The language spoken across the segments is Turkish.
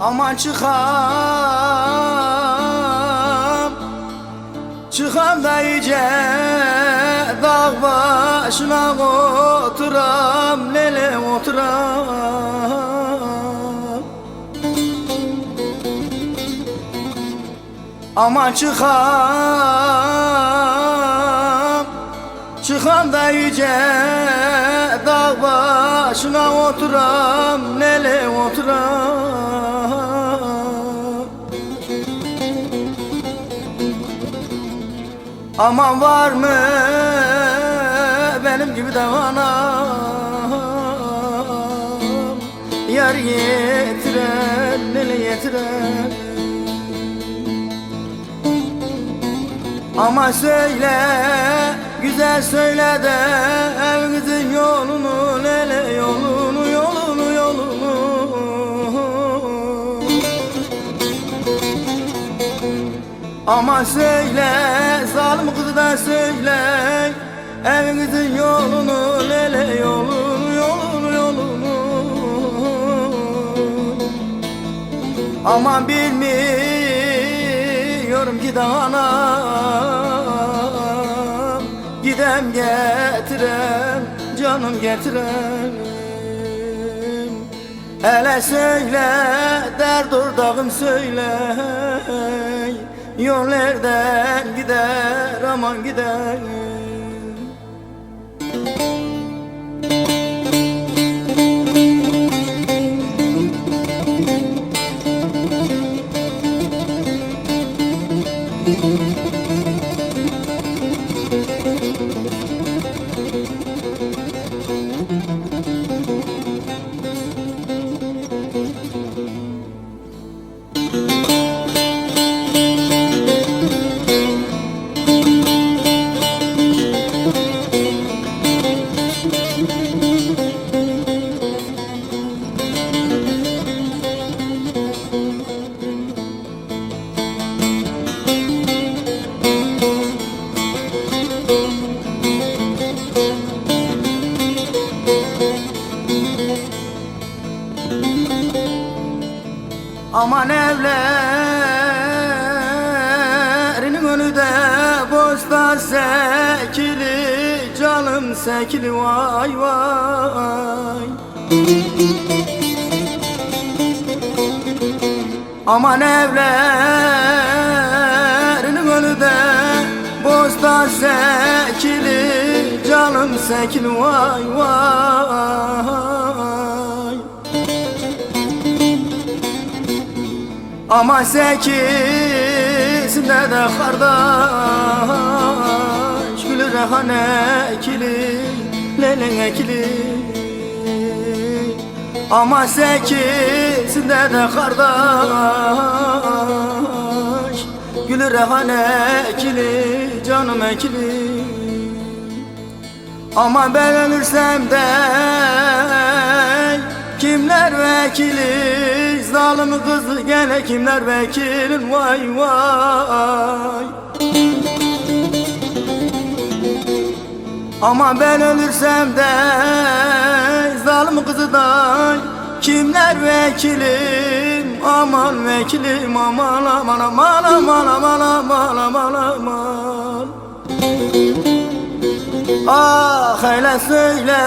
Aman çıkam Çıkam da iyice Dağ başına oturam Lele oturam. Aman çıkam Çıkam da iyice Dağ başına Taşına oturam, nele oturam Aman var mı benim gibi devanam Yar yetiren, nele yetiren. Ama söyle, güzel söyle de ev kızın yok. Ama söyle, zalim kızı da söyle. Evinizin yolunu, lele yolunu, yolunu, yolunu. Aman bilmiyorum ki anam. Gidem getirem, canım getirem. Hele söyle, dert ordağım söyle Yol gider, aman gider Aman evlerinin önü de bostan sekili Canım sekili vay vay. Aman evlerinin önü de bostan sekili Canım sekili vay vay Ama sekizinde de kardeş Gülü rehane ekili Lelen ekili. Ama sekizinde de kardeş Gülü rehane ekili Canım ekili. Ama ben ölürsem de Kimler vekili Zalim kızı gene kimler vekilin Vay vay. Ama ben ölürsem de Zalim kızı da Kimler vekilim? Aman vekilim aman aman aman aman aman aman aman aman. Ah hele söyle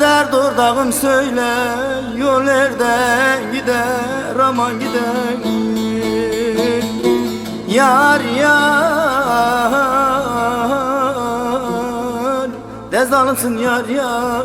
dert ordağım söyle Yol nereden Şam'a gidelim Yar yar. Ne zalimsin yar yar.